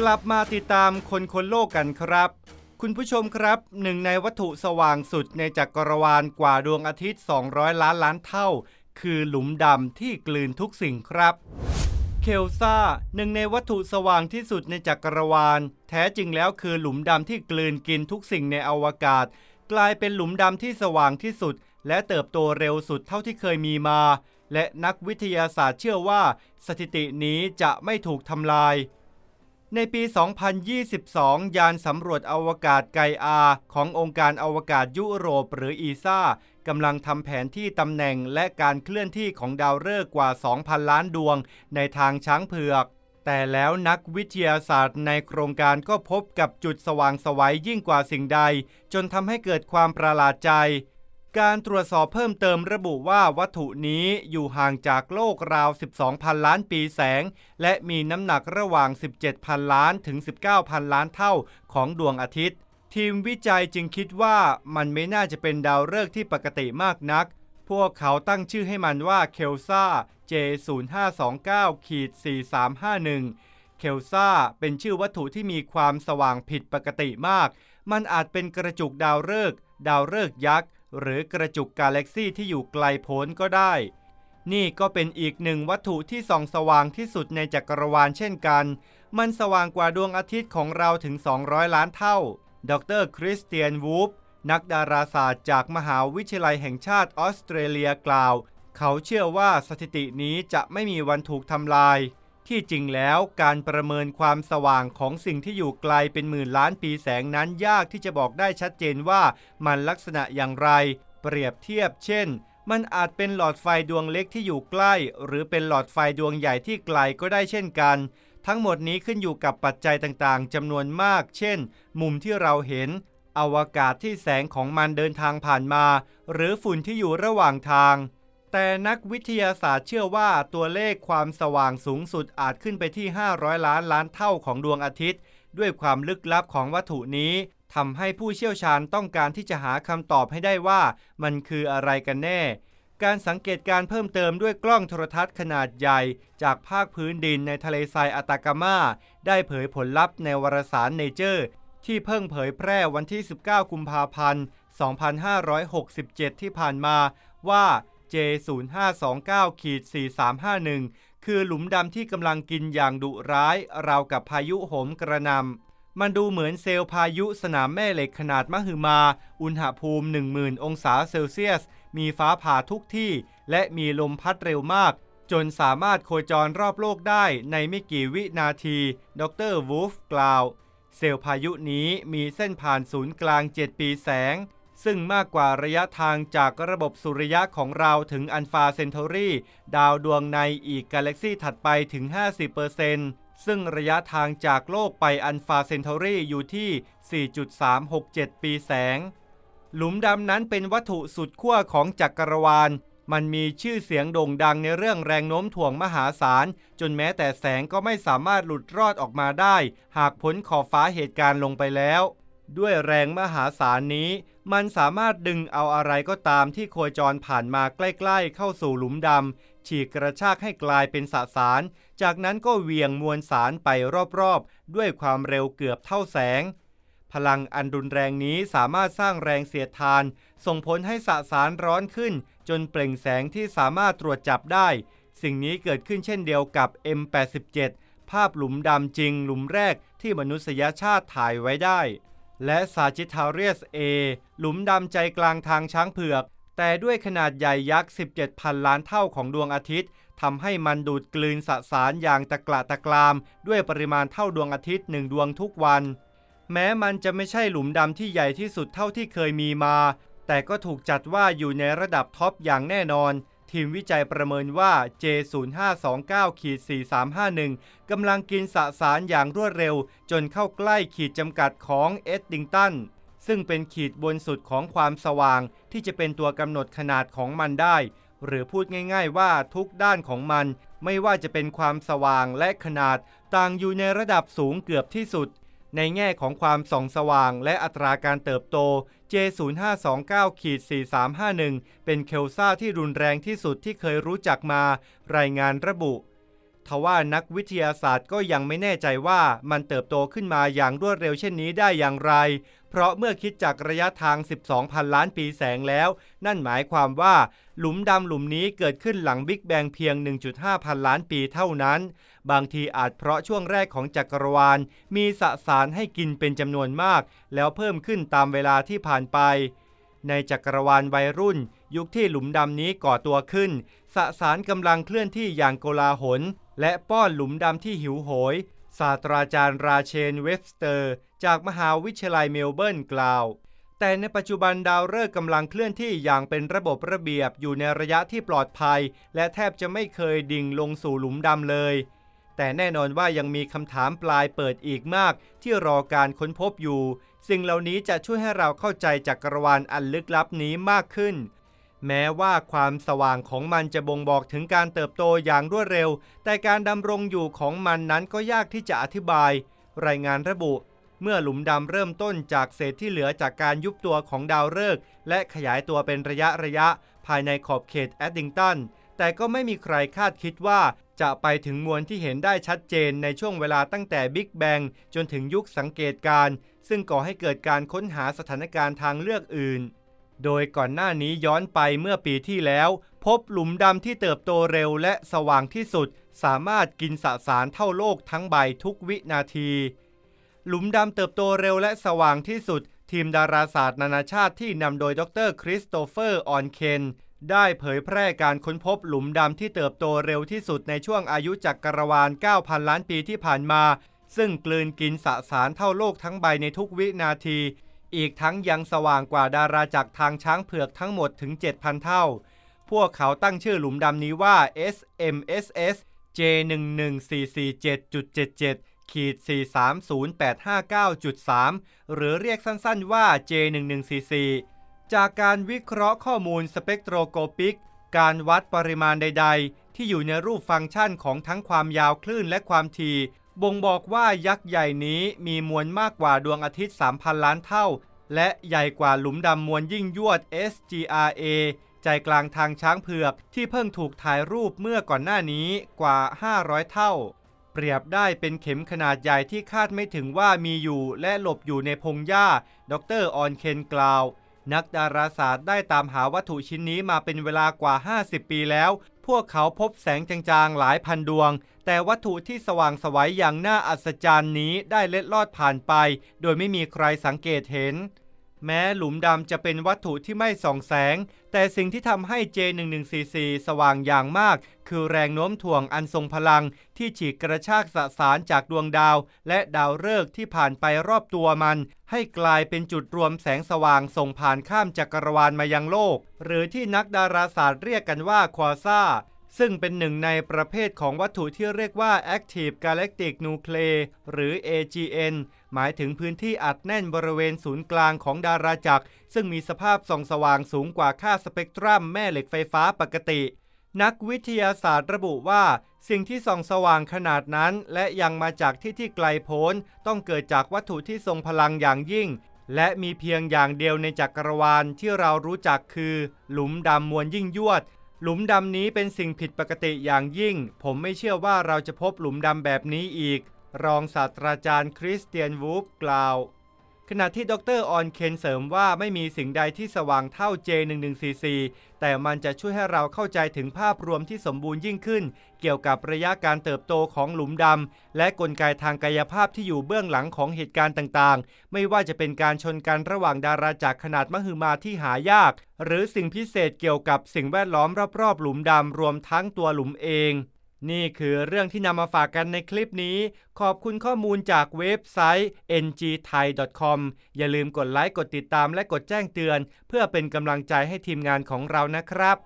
กลับมาติดตามคนคนโลกกันครับ คุณผู้ชมครับหนึ่งในวัตถุสว่างสุดในจักรวาลกว่าดวงอาทิตย์ 200 ล้านล้านเท่า คือหลุมดำที่กลืนทุกสิ่งครับเคลซ่าหนึ่งในวัตถุสว่างที่สุดในจักรวาล แท้จริงแล้วคือหลุมดำที่กลืนกินทุกสิ่งในอวกาศ กลายเป็นหลุมดำที่สว่างที่สุด และเติบโตเร็วสุดเท่าที่เคยมีมา และนักวิทยาศาสตร์เชื่อว่า สถิตินี้จะไม่ถูกทำลาย ในปี 2022 ยานสำรวจอวกาศไกอาขององค์การอวกาศยุโรปหรืออีซ่ากำลังทำแผนที่ตำแหน่งและการเคลื่อนที่ของดาวฤกษ์กว่า 2,000 ล้านดวง ในทางช้างเผือก แต่แล้วนักวิทยาศาสตร์ในโครงการก็พบกับจุดสว่างสวัยยิ่งกว่าสิ่งใด จนทำให้เกิดความประหลาดใจ การตรวจสอบเพิ่มเติมระบุว่าวัตถุนี้อยู่ห่างจากโลกราว 12,000 ล้านปีแสง และมีน้ำหนักระหว่าง 17,000 ล้านถึง 19,000 ล้านเท่าของดวงอาทิตย์ ทีมวิจัยจึงคิดว่ามันไม่น่าจะเป็นดาวฤกษ์ที่ปกติมากนัก พวกเขาตั้งชื่อให้มันว่าเคลซา J0529 ขีด4351 เคลซาเป็นชื่อวัตถุที่มีความสว่างผิดปกติมาก มันอาจเป็นกระจุกดาวฤกษ์ดาวฤกษ์ยักษ์ หรือกระจุกกาแล็กซี่ที่อยู่ไกลโพ้นก็ได้ นี่ก็เป็นอีกหนึ่งวัตถุที่ส่องสว่างที่สุดในจักรวาลเช่นกัน มันสว่างกว่าดวงอาทิตย์ของเราถึง 200 ล้านเท่า ดรคริสเตียนวูฟนักดาราศาสตร์จากมหาวิทยาลัยแห่งชาติออสเตรเลียกล่าว เขาเชื่อว่าสถิตินี้จะไม่มีวันถูกทำลาย ที่จริงแล้วการประเมินความสว่างของสิ่งที่อยู่ไกลเป็นหมื่นล้านปีแสงนั้นยากที่จะบอกได้ชัดเจนว่ามันลักษณะอย่างไร เปรียบเทียบ เช่น มันอาจเป็นหลอดไฟดวงเล็กที่อยู่ใกล้ หรือเป็นหลอดไฟดวงใหญ่ที่ไกลก็ได้เช่นกัน ทั้งหมดนี้ขึ้นอยู่กับปัจจัยต่างๆจำนวนมาก เช่น มุมที่เราเห็น อวกาศที่แสงของมันเดินทางผ่านมา หรือฝุ่นที่อยู่ระหว่างทาง แต่นักวิทยาศาสตร์เชื่อว่าตัวเลขความสว่างสูงสุดอาจขึ้นไปที่ 500 ล้านล้านเท่าของดวงอาทิตย์ ด้วยความลึกลับของวัตถุนี้ทำให้ผู้เชี่ยวชาญต้องการที่จะหาคำตอบให้ได้ว่ามันคืออะไรกันแน่ การสังเกตการเพิ่มเติมด้วยกล้องโทรทัศน์ขนาดใหญ่ จากภาคพื้นดินในทะเลทรายอาตากามา ได้เผยผลลัพธ์ในวารสารเนเจอร์ที่เพิ่งเผยแพร่วันที่ 19 กุมภาพันธ์ 2567 ที่ผ่านมาว่า J0529.4351 คือหลุมดำที่กำลังกินอย่างดุร้าย ราวกับพายุโหมกระหนำ มันดูเหมือนเซลล์พายุสนามแม่เหล็กขนาดมหึมา อุณหภูมิ 10,000 องศาเซลเซียส มีฟ้าผ่าทุกที่ และมีลมพัดเร็วมาก จนสามารถโคจรรอบโลกได้ในไม่กี่วินาที ดรวูฟกล่าว เซลล์พายุนี้มีเส้นผ่านศูนย์กลาง 7 ปีแสง ซึ่งมากกว่าระยะทางจากระบบสุริยะของเราถึงอันฟาเซน t อรีดาวดวงในอีกกาแล็กซีถัดไปถึง 50%ซึ่งระยะทางจากโลกไปอันฟาเซน t อรีอยู่ที่ 4.367 ปีแสง หลุมดำนั้นเป็นวัตถุสุดขั้วของจักรวาล มันมีชื่อเสียงโด่งดังในเรื่องแรงโน้มถ่วงมหาศาล จนแม้แต่แสงก็ไม่สามารถหลุดรอดออกมาได้ หากพ้นขอบฟ้าเหตุการณ์ลงไปแล้ว ด้วยแรงมหาศาลนี้ มันสามารถดึงเอาอะไรก็ตามที่โคจรผ่านมาใกล้ๆ เข้าสู่หลุมดำฉีกกระชากให้กลายเป็นสสาร จากนั้นก็เวียงมวลสารไปรอบๆ ด้วยความเร็วเกือบเท่าแสง พลังอันรุนแรงนี้สามารถสร้างแรงเสียดทาน ส่งผลให้สสารร้อนขึ้น จนเปล่งแสงที่สามารถตรวจจับได้ สิ่งนี้เกิดขึ้นเช่นเดียวกับ M87 ภาพหลุมดำจริงหลุมแรกที่มนุษยชาติถ่ายไว้ได้ และซาจิทาเรียส A หลุมดำใจกลางทางช้างเผือก แต่ด้วยขนาดใหญ่ยักษ์ 17,000 ล้านเท่าของดวงอาทิตย์ทำให้มันดูดกลืนสสารอย่างตะกละตะกราม ด้วยปริมาณเท่าดวงอาทิตย์หนึ่งดวงทุกวัน แม้มันจะไม่ใช่หลุมดำที่ใหญ่ที่สุดเท่าที่เคยมีมา แต่ก็ถูกจัดว่าอยู่ในระดับท็อปอย่างแน่นอน ทีมวิจัยประเมินว่า J0529-4351 กำลังกินสสารอย่างรวดเร็ว จนเข้าใกล้ขีดจำกัดของเอ็ดดิงตันซึ่งเป็นขีดบนสุดของความสว่าง ที่จะเป็นตัวกำหนดขนาดของมันได้ หรือพูดง่ายๆว่าทุกด้านของมัน ไม่ว่าจะเป็นความสว่างและขนาด ต่างอยู่ในระดับสูงเกือบที่สุด ในแง่ของความส่องสว่างและอัตราการเติบโต J0529-4351 เป็นเคลซ่าที่รุนแรงที่สุดที่เคยรู้จักมา รายงานระบุ ทว่านักวิทยาศาสตร์ก็ยังไม่แน่ใจว่ามันเติบโตขึ้นมาอย่างรวดเร็วเช่นนี้ได้อย่างไร เพราะเมื่อคิดจากระยะทาง 12,000 ล้านปีแสงแล้ว นั่นหมายความว่า หลุมดำหลุมนี้เกิดขึ้นหลังบิ๊กแบงเพียง 1.5 พันล้านปีเท่านั้น บางทีอาจเพราะช่วงแรกของจักรวาล มีสสารให้กินเป็นจำนวนมาก แล้วเพิ่มขึ้นตามเวลาที่ผ่านไป ในจักรวาลวัยรุ่น ยุคที่หลุมดำนี้ก่อตัวขึ้น สสารกำลังเคลื่อนที่อย่างโกลาหล และป้อนหลุมดำที่หิวโหยศาสตราจารย์ราเชนเวฟสเตอร์ จากมหาวิทยาลัยเมลเบิร์นกล่าว แต่ในปัจจุบันดาวฤกษ์กำลังเคลื่อนที่อย่างเป็นระบบระเบียบอยู่ในระยะที่ปลอดภัย และแทบจะไม่เคยดิ่งลงสู่หลุมดำเลย แต่แน่นอนว่ายังมีคำถามปลายเปิดอีกมาก ที่รอการค้นพบอยู่ สิ่งเหล่านี้จะช่วยให้เราเข้าใจจักรวาลอันลึกลับนี้มากขึ้นแม้ว่าความสว่างของมันจะบ่งบอกถึงการเติบโตอย่างรวดเร็ว แต่การดำรงอยู่ของมันนั้นก็ยากที่จะอธิบาย รายงานระบุ เมื่อหลุมดำเริ่มต้นจากเศษที่เหลือจากการยุบตัวของดาวฤกษ์และขยายตัวเป็นระยะระยะ ภายในขอบเขตแอดดิงตันแต่ก็ไม่มีใครคาดคิดว่าจะไปถึงมวลที่เห็นได้ชัดเจนในช่วงเวลาตั้งแต่บิ๊กแบงจนถึงยุคสังเกตการ ซึ่งก่อให้เกิดการค้นหาสถานการณ์ทางเลือกอื่น โดยก่อนหน้านี้ย้อนไปเมื่อปีที่แล้ว พบหลุมดำที่เติบโตเร็วและสว่างที่สุด สามารถกินสสารเท่าโลกทั้งใบทุกวินาที หลุมดำเติบโตเร็วและสว่างที่สุด ทีมดาราศาสตร์นานาชาติที่นำโดยดรคริสโตเฟอร์ ออนเคนได้เผยแพร่การค้นพบหลุมดำที่เติบโตเร็วที่สุดในช่วงอายุจักรวาล 9,000 ล้านปีที่ผ่านมา ซึ่งกลืนกินสสารเท่าโลกทั้งใบในทุกวินาที อีกทั้งยังสว่างกว่าดาราจักรทางช้างเผือกทั้งหมดถึง 7,000 เท่า พวกเขาตั้งชื่อหลุมดำนี้ว่า SMSS J11447.77 ขีด4308593 หรือเรียกสั้นๆว่า J1144 จากการวิเคราะห์ข้อมูลสเปกโทรโกปิก การวัดปริมาณใดๆ ที่อยู่ในรูปฟังก์ชันของทั้งความยาวคลื่นและความถี่ บ่งบอกว่ายักษ์ใหญ่นี้มีมวลมากกว่าดวงอาทิตย์ 3,000 ล้านเท่า และใหญ่กว่าหลุมดำมวลยิ่งยวด SGRA ใจกลางทางช้างเผือกที่เพิ่งถูกถ่ายรูปเมื่อก่อนหน้านี้กว่า 500 เท่า ปรียบได้เป็นเข็มขนาดใหญ่ที่คาดไม่ถึงว่ามีอยู่และหลบอยู่ในพงหญ้า ดรออนเคนกล่าว นักดาราศาสตร์ได้ตามหาวัตถุชิ้นนี้มาเป็นเวลากว่า 50 ปีแล้ว พวกเขาพบแสงจางๆหลายพันดวง แต่วัตถุที่สว่างสวัยอย่างน่าอัศจรรย์นี้ได้เล็ดลอดผ่านไป โดยไม่มีใครสังเกตเห็น แม้หลุมดำจะเป็นวัตถุที่ไม่ส่องแสง แต่สิ่งที่ทำให้ J1144 สว่างอย่างมาก คือแรงโน้มถ่วงอันทรงพลัง ที่ฉีกกระชากสสารจากดวงดาว และดาวฤกษ์ที่ผ่านไปรอบตัวมัน ให้กลายเป็นจุดรวมแสงสว่างส่งผ่านข้ามจักรวาลมายังโลก หรือที่นักดาราศาสตร์เรียกกันว่าควาซ่า ซึ่งเป็นหนึ่งในประเภทของวัตถุที่เรียกว่า Active Galactic Nuclei หรือ AGN หมายถึงพื้นที่อัดแน่นบริเวณศูนย์กลางของดาราจักร ซึ่งมีสภาพส่องสว่างสูงกว่าค่าสเปกตรัมแม่เหล็กไฟฟ้าปกติ นักวิทยาศาสตร์ระบุว่า สิ่งที่ส่องสว่างขนาดนั้น และยังมาจากที่ที่ไกลโพ้น ต้องเกิดจากวัตถุที่ทรงพลังอย่างยิ่งและมีเพียงอย่างเดียวในจักรวาลที่เรารู้จักคือ หลุมดำมวลยิ่งยวด หลุมดำนี้เป็นสิ่งผิดปกติอย่างยิ่ง ผมไม่เชื่อว่าเราจะพบหลุมดำแบบนี้อีก รองศาสตราจารย์คริสเตียนวูฟกล่าว ขณะที่ดรออนเคนเสริมว่าไม่มีสิ่งใดที่สว่างเท่า J1144 แต่มันจะช่วยให้เราเข้าใจถึงภาพรวมที่สมบูรณ์ยิ่งขึ้น เกี่ยวกับระยะการเติบโตของหลุมดำ และกลไกทางกายภาพที่อยู่เบื้องหลังของเหตุการณ์ต่างๆ ไม่ว่าจะเป็นการชนกันระหว่างดาราจักรขนาดมหึมาที่หายาก หรือสิ่งพิเศษเกี่ยวกับสิ่งแวดล้อมรอบๆหลุมดำรวมทั้งตัวหลุมเอง นี่คือเรื่องที่นำมาฝากกันในคลิปนี้ ขอบคุณข้อมูลจากเว็บไซต์ ngthai.com อย่าลืมกดไลค์ กดติดตามและกดแจ้งเตือน เพื่อเป็นกำลังใจให้ทีมงานของเรานะครับ